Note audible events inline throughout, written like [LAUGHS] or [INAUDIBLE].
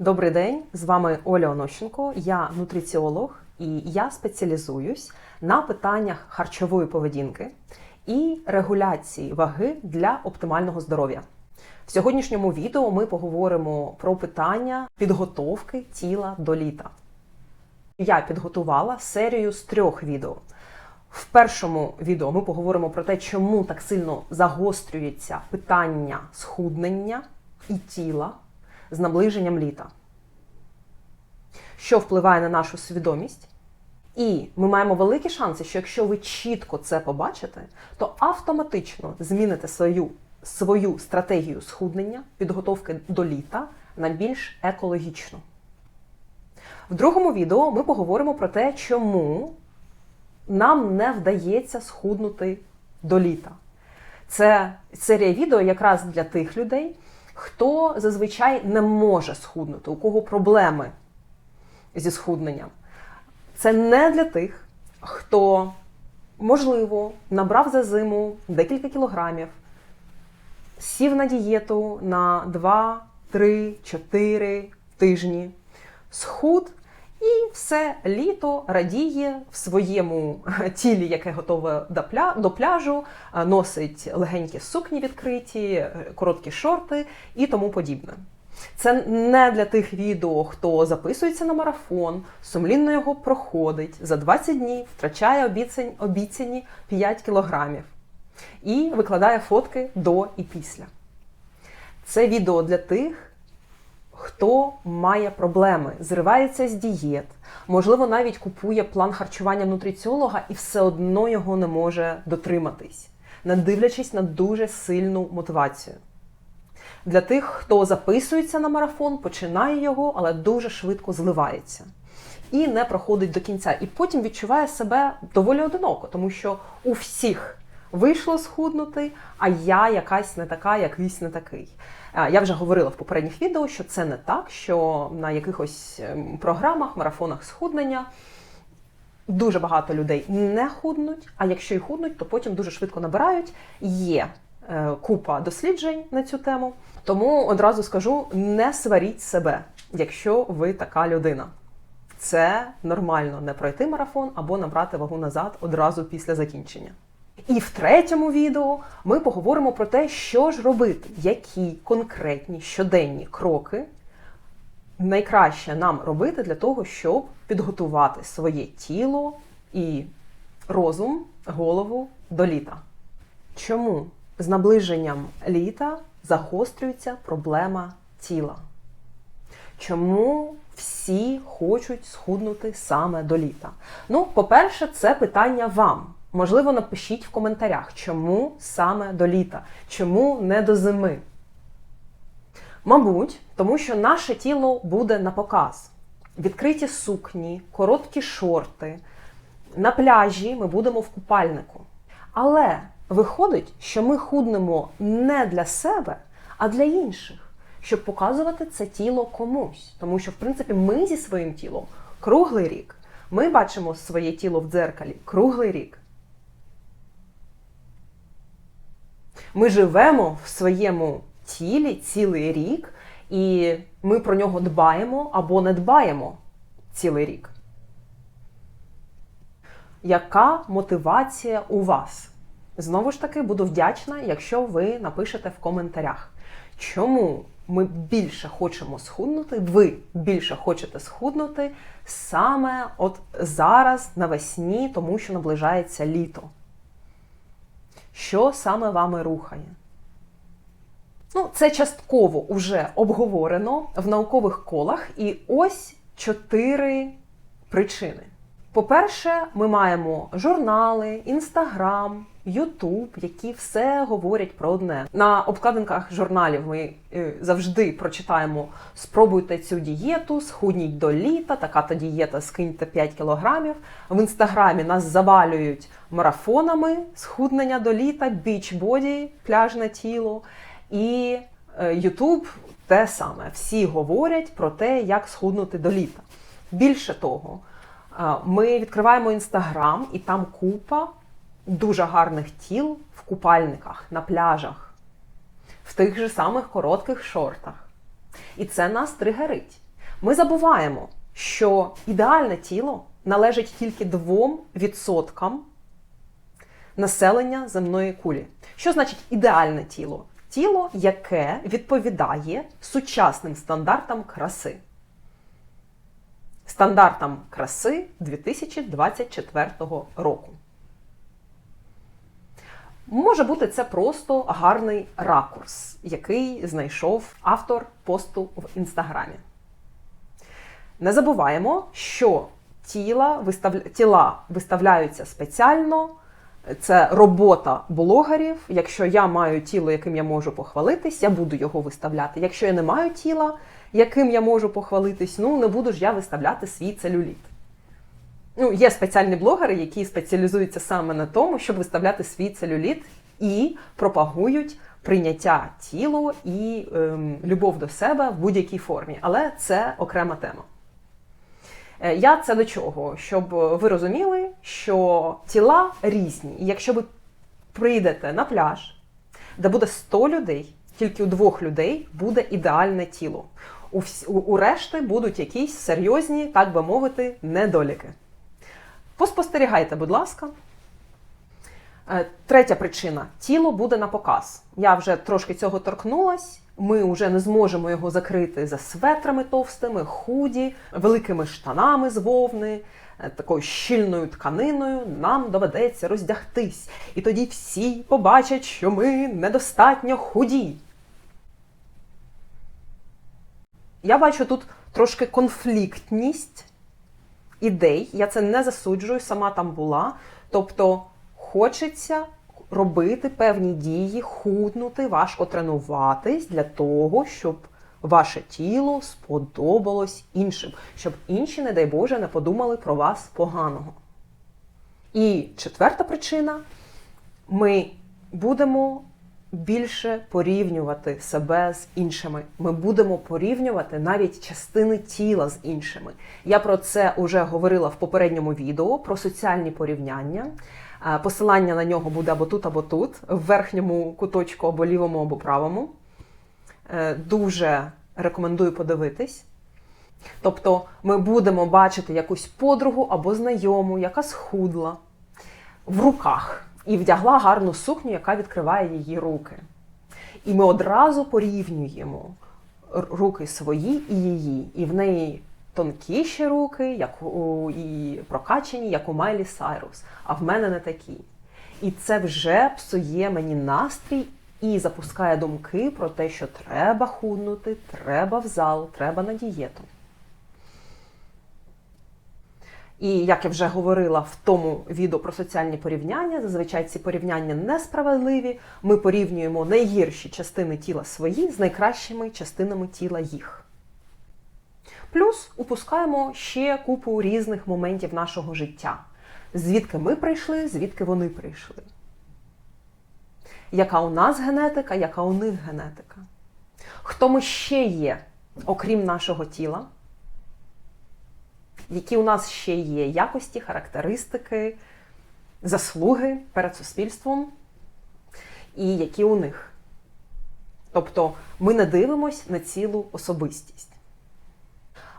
Добрий день, з вами Оля Онощенко, я нутриціолог і я спеціалізуюсь на питаннях харчової поведінки і регуляції ваги для оптимального здоров'я. В сьогоднішньому відео ми поговоримо про питання підготовки тіла до літа. Я підготувала серію з трьох відео. В першому відео ми поговоримо про те, чому так сильно загострюється питання схуднення і тіла з наближенням літа, що впливає на нашу свідомість. І ми маємо великі шанси, що якщо ви чітко це побачите, то автоматично зміните свою, свою стратегію схуднення, підготовки до літа на більш екологічну. В другому відео ми поговоримо про те, чому нам не вдається схуднути до літа. Це серія відео якраз для тих людей, хто зазвичай не може схуднути, у кого проблеми зі схудненням. Це не для тих, хто, можливо, набрав за зиму декілька кілограмів, сів на дієту на 2, 3, 4 тижні, схуд і все літо радіє в своєму тілі, яке готове до пляжу, носить легенькі сукні відкриті, короткі шорти і тому подібне. Це не для тих відео, хто записується на марафон, сумлінно його проходить, за 20 днів втрачає обіцяні, обіцяні 5 кілограмів і викладає фотки до і після. Це відео для тих, хто має проблеми, зривається з дієт, можливо, навіть купує план харчування нутриціолога і все одно його не може дотриматись, не дивлячись на дуже сильну мотивацію. Для тих, хто записується на марафон, починає його, але дуже швидко зливається. І не проходить до кінця. І потім відчуває себе доволі одиноко, тому що у всіх вийшло схуднути, а я якась не така, якийсь не такий. Я вже говорила в попередніх відео, що це не так, що на якихось ем, програмах, марафонах схуднення дуже багато людей не худнуть, а якщо й худнуть, то потім дуже швидко набирають. Є е, купа досліджень на цю тему. Тому одразу скажу: не сваріть себе, якщо ви така людина. Це нормально не пройти марафон або набрати вагу назад одразу після закінчення. І в третьому відео ми поговоримо про те, що ж робити, які конкретні щоденні кроки найкраще нам робити для того, щоб підготувати своє тіло і розум, голову до літа. Чому з наближенням літа загострюється проблема тіла? Чому всі хочуть схуднути саме до літа? Ну, по-перше, це питання вам. Можливо, напишіть в коментарях, чому саме до літа, чому не до зими. Мабуть, тому що наше тіло буде на показ. Відкриті сукні, короткі шорти. На пляжі ми будемо в купальнику. Але виходить, що ми худнемо не для себе, а для інших, щоб показувати це тіло комусь. Тому що, в принципі, ми зі своїм тілом круглий рік. Ми бачимо своє тіло в дзеркалі круглий рік. Ми живемо в своєму тілі цілий рік, і ми про нього дбаємо або не дбаємо цілий рік. Яка мотивація у вас? Знову ж таки, буду вдячна, якщо ви напишете в коментарях, чому ми більше хочемо схуднути, ви більше хочете схуднути саме от зараз навесні, тому що наближається літо що саме вами рухає. Ну, Це частково вже обговорено в наукових колах, і ось чотири причини. По-перше, ми маємо журнали, інстаграм, Ютуб, які все говорять про одне. На обкладинках журналів ми е, завжди прочитаємо: спробуйте цю дієту, схудніть до літа, така то дієта, скиньте 5 кілограмів. В інстаграмі нас завалюють марафонами схуднення до літа, бічбоді, пляжне тіло. І Ютуб те саме. Всі говорять про те, як схуднути до літа. Більше того, ми відкриваємо інстаграм, і там купа дуже гарних тіл в купальниках, на пляжах, в тих же самих коротких шортах. І це нас тригерить. Ми забуваємо, що ідеальне тіло належить тільки 2% населення земної кулі. Що значить ідеальне тіло? Тіло, яке відповідає сучасним стандартам краси. Стандартам краси 2024 року. Може бути, це просто гарний ракурс, який знайшов автор посту в інстаграмі. Не забуваємо, що тіла, виставля... тіла виставляються спеціально. Це робота блогерів. Якщо я маю тіло, яким я можу похвалитись, я буду його виставляти. Якщо я не маю тіла, яким я можу похвалитись, ну не буду ж я виставляти свій целюліт. Ну, Є спеціальні блогери, які спеціалізуються саме на тому, щоб виставляти свій целюліт і пропагують прийняття тіла і ем, любов до себе в будь-якій формі. Але це окрема тема. Е, я це до чого? Щоб ви розуміли, що тіла різні. І якщо ви прийдете на пляж, де буде 100 людей, тільки у двох людей буде ідеальне тіло. У, у решти будуть якісь серйозні, так би мовити, недоліки. Поспостерігайте, будь ласка. Е, третя причина тіло буде на показ. Я вже трошки цього торкнулась. Ми вже не зможемо його закрити за светрами товстими, худі, великими штанами з вовни, е, такою щільною тканиною. Нам доведеться роздягтись. І тоді всі побачать, що ми недостатньо худі. Я бачу тут трошки конфліктність ідей. Я це не засуджую, сама там була. Тобто хочеться робити певні дії, худнути, важко тренуватись для того, щоб ваше тіло сподобалось іншим, щоб інші, не дай Боже, не подумали про вас поганого. І четверта причина ми будемо більше порівнювати себе з іншими. Ми будемо порівнювати навіть частини тіла з іншими. Я про це вже говорила в попередньому відео про соціальні порівняння. Посилання на нього буде або тут, або тут, в верхньому куточку, або лівому, або правому. Е, дуже рекомендую подивитись. Тобто ми будемо бачити якусь подругу або знайому, яка схудла в руках і вдягла гарну сукню, яка відкриває її руки. І ми одразу порівнюємо руки свої і її. І в неї тонкіші руки, як у і прокачені, як у Майлі Сайрус, а в мене не такі. І це вже псує мені настрій і запускає думки про те, що треба худнути, треба в зал, треба на дієту. І як я вже говорила в тому відео про соціальні порівняння, зазвичай ці порівняння несправедливі. Ми порівнюємо найгірші частини тіла свої з найкращими частинами тіла їх. Плюс упускаємо ще купу різних моментів нашого життя. Звідки ми прийшли, звідки вони прийшли. Яка у нас генетика, яка у них генетика? Хто ми ще є, окрім нашого тіла? Які у нас ще є якості, характеристики, заслуги перед суспільством, і які у них? Тобто ми не дивимось на цілу особистість.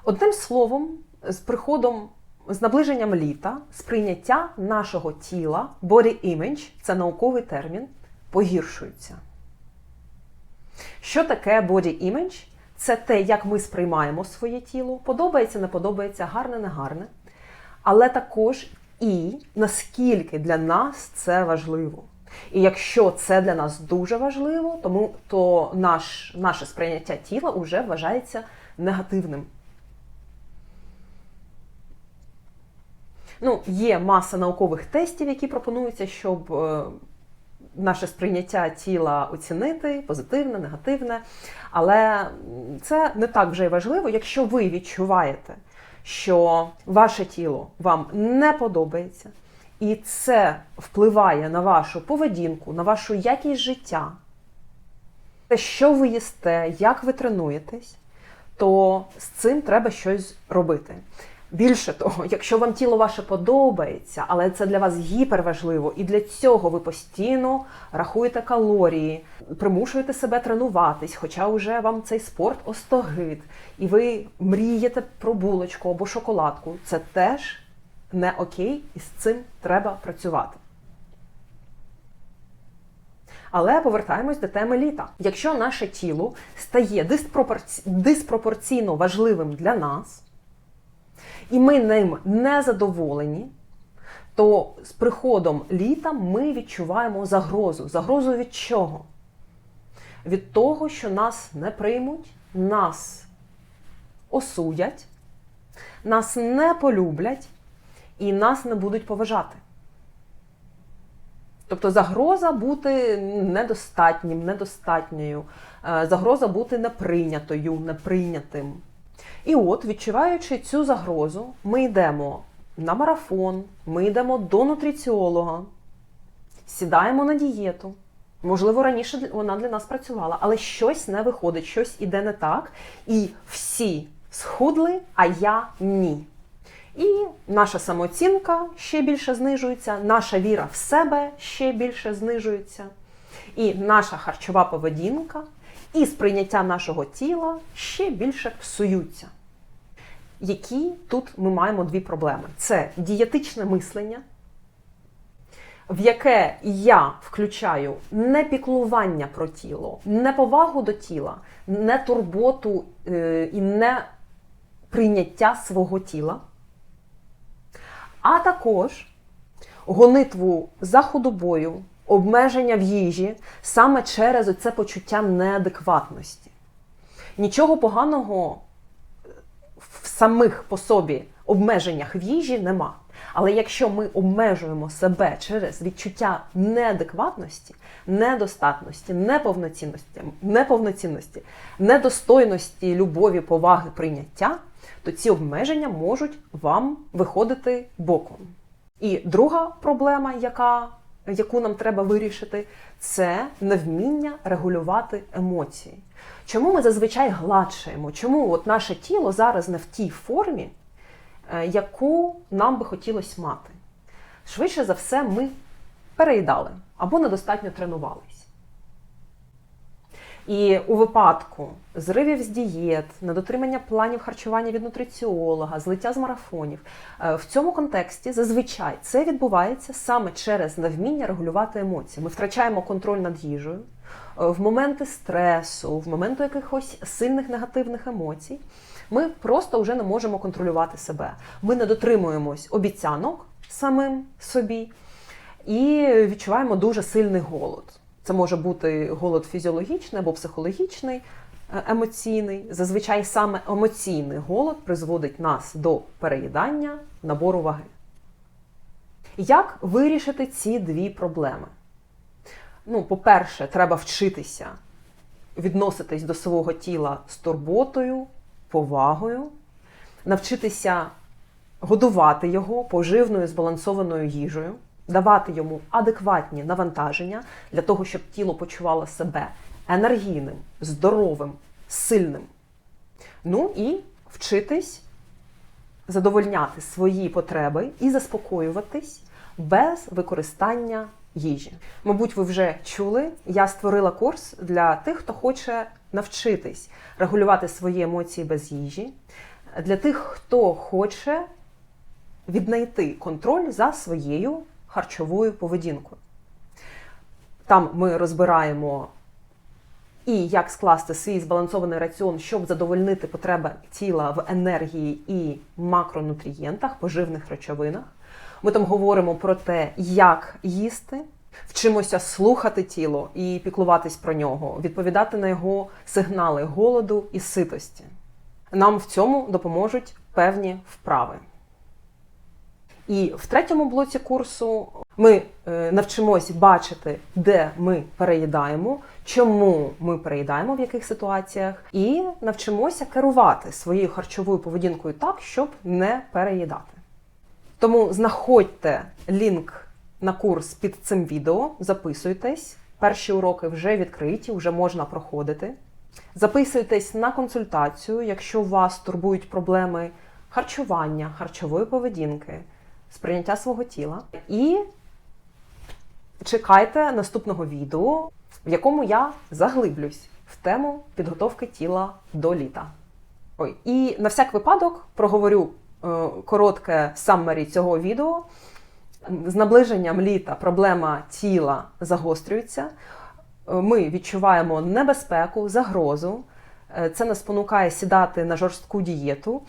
Одним словом, з приходом, з наближенням літа, сприйняття нашого тіла, body image це науковий термін, погіршується. Що таке body image? Це те, як ми сприймаємо своє тіло, подобається, не подобається, гарне, не гарне. Але також і наскільки для нас це важливо. І якщо це для нас дуже важливо, тому то наш, наше сприйняття тіла вже вважається негативним. Ну, Є маса наукових тестів, які пропонуються, щоб е, наше сприйняття тіла оцінити, позитивне, негативне. Але це не так вже й важливо, якщо ви відчуваєте, що ваше тіло вам не подобається, і це впливає на вашу поведінку, на вашу якість життя, те, що ви їсте, як ви тренуєтесь, то з цим треба щось робити. Більше того, [LAUGHS] якщо вам тіло ваше подобається, але це для вас гіперважливо, і для цього ви постійно рахуєте калорії, примушуєте себе тренуватись, хоча вже вам цей спорт остогид, і ви мрієте про булочку або шоколадку, це теж не окей, і з цим треба працювати. Але повертаємось до теми літа. Якщо наше тіло стає диспропорці... диспропорційно важливим для нас, і ми ним не задоволені, то з приходом літа ми відчуваємо загрозу. Загрозу від чого? Від того, що нас не приймуть, нас осудять, нас не полюблять і нас не будуть поважати. Тобто загроза бути недостатнім, недостатньою, е, загроза бути неприйнятою, неприйнятим. І от, відчуваючи цю загрозу, ми йдемо на марафон, ми йдемо до нутриціолога, сідаємо на дієту. Можливо, раніше вона для нас працювала, але щось не виходить, щось іде не так. І всі схудли, а я ні. І наша самооцінка ще більше знижується, наша віра в себе ще більше знижується, і наша харчова поведінка і сприйняття нашого тіла ще більше псуються. Які тут ми маємо дві проблеми: це дієтичне мислення, в яке я включаю не піклування про тіло, не повагу до тіла, не турботу е, і не прийняття свого тіла а також гонитву за худобою, обмеження в їжі саме через це почуття неадекватності. Нічого поганого в самих по собі обмеженнях в їжі нема. Але якщо ми обмежуємо себе через відчуття неадекватності, недостатності, неповноцінності, неповноцінності, недостойності любові, поваги, прийняття, то ці обмеження можуть вам виходити боком. І друга проблема, яка, яку нам треба вирішити, це невміння регулювати емоції. Чому ми зазвичай гладшаємо? Чому от наше тіло зараз не в тій формі, е, яку нам би хотілося мати? Швидше за все, ми переїдали або недостатньо тренувались. І у випадку зривів з дієт, недотримання планів харчування від нутриціолога, злиття з марафонів, е, в цьому контексті зазвичай це відбувається саме через невміння регулювати емоції. Ми втрачаємо контроль над їжею е, в моменти стресу, в моменти якихось сильних негативних емоцій. Ми просто вже не можемо контролювати себе. Ми не дотримуємось обіцянок самим собі і відчуваємо дуже сильний голод. Це може бути голод фізіологічний або психологічний, е, емоційний. Зазвичай саме емоційний голод призводить нас до переїдання, набору ваги. Як вирішити ці дві проблеми? Ну, по-перше, треба вчитися відноситись до свого тіла з турботою, повагою, навчитися годувати його поживною збалансованою їжею давати йому адекватні навантаження для того, щоб тіло почувало себе енергійним, здоровим, сильним. Ну і вчитись задовольняти свої потреби і заспокоюватись без використання їжі. Мабуть, ви вже чули, я створила курс для тих, хто хоче навчитись регулювати свої емоції без їжі, для тих, хто хоче віднайти контроль за своєю харчовою поведінкою. Там ми розбираємо і як скласти свій збалансований раціон, щоб задовольнити потреби тіла в енергії і макронутрієнтах, поживних речовинах. Ми там говоримо про те, як їсти, вчимося слухати тіло і піклуватись про нього, відповідати на його сигнали голоду і ситості. Нам в цьому допоможуть певні вправи. І в третьому блоці курсу ми е, навчимось бачити, де ми переїдаємо, чому ми переїдаємо в яких ситуаціях, і навчимося керувати своєю харчовою поведінкою так, щоб не переїдати. Тому знаходьте лінк на курс під цим відео, записуйтесь. Перші уроки вже відкриті, вже можна проходити. Записуйтесь на консультацію, якщо вас турбують проблеми харчування, харчової поведінки, сприйняття свого тіла. І чекайте наступного відео, в якому я заглиблюсь в тему підготовки тіла до літа. Ой, і на всяк випадок проговорю е, коротке саммарі цього відео. З наближенням літа проблема тіла загострюється. Е, Ми відчуваємо небезпеку, загрозу. Е, Це нас спонукає сідати на жорстку дієту.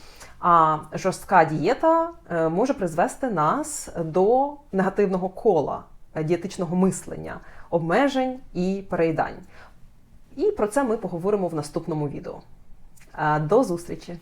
А жорстка дієта е, може призвести нас до негативного кола е, дієтичного мислення, обмежень і переїдань. І про це ми поговоримо в наступному відео. Е, До зустрічі!